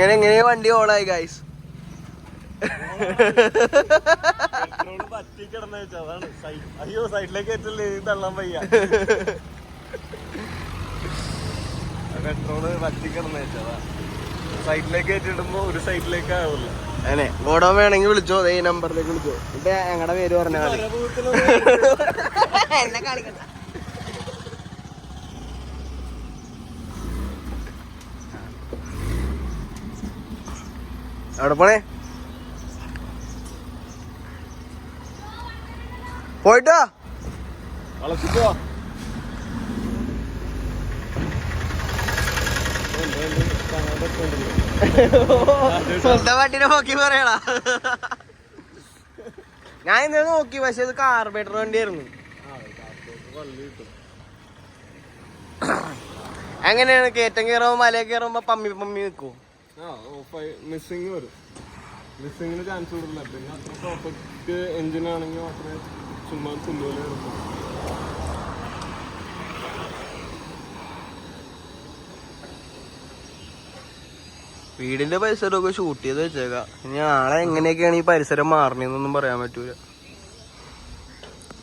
ഇങ്ങനെ എങ്ങനെയാ വണ്ടി വെച്ചാ സൈഡ് അയ്യോ സൈഡിലേക്ക് തള്ളാൻ വയ്യ. പെട്രോൾ പറ്റി കിടന്ന വെച്ചാ അതാ. സൈഡിലേക്ക് ഏറ്റിടുമ്പോ ഒരു സൈഡിലേക്ക് ആവില്ല അതെ ഗോഡൗൺ വേണമെങ്കിൽ വിളിച്ചോ. ഈ നമ്പറിലേക്ക് വിളിച്ചോ. എന്നിട്ട് ഞങ്ങളുടെ പേര് പറഞ്ഞാൽ മതി. എന്നെ കാണിക്കണ്ട അവിടെ പോണേ. പോയിട്ടോ? വളച്ചിട്ടോ? സ്വന്തം വണ്ടിനെ നോക്കി പറയണ? ഞാൻ ഇന്നലെ നോക്കി പക്ഷെ ഇത് കാർബേറ്റർ വണ്ടിയായിരുന്നു. എങ്ങനെയാണ് കയറ്റം കയറുമ്പോ മല കയറുമ്പോ പമ്മി പമ്മി നിൽക്കൂ ആ ഓഫായി. മിസ്സിങ് വരും മിസ്സിങ്ങിന് ചാൻസ് കൊടുക്കില്ല പിന്നെ പെർഫെക്റ്റ് എഞ്ചിൻ ആണെങ്കിൽ മാത്രമേ ചുമ്മാ തുല്ലുപോലെ കിടക്കൂ. വീടിന്റെ പരിസരമൊക്കെ ഷൂട്ട് ചെയ്ത് വെച്ചേക്കാം. ഇനി ആളെ എങ്ങനെയൊക്കെയാണ് ഈ പരിസരം മാറണേന്നൊന്നും പറയാൻ പറ്റൂല.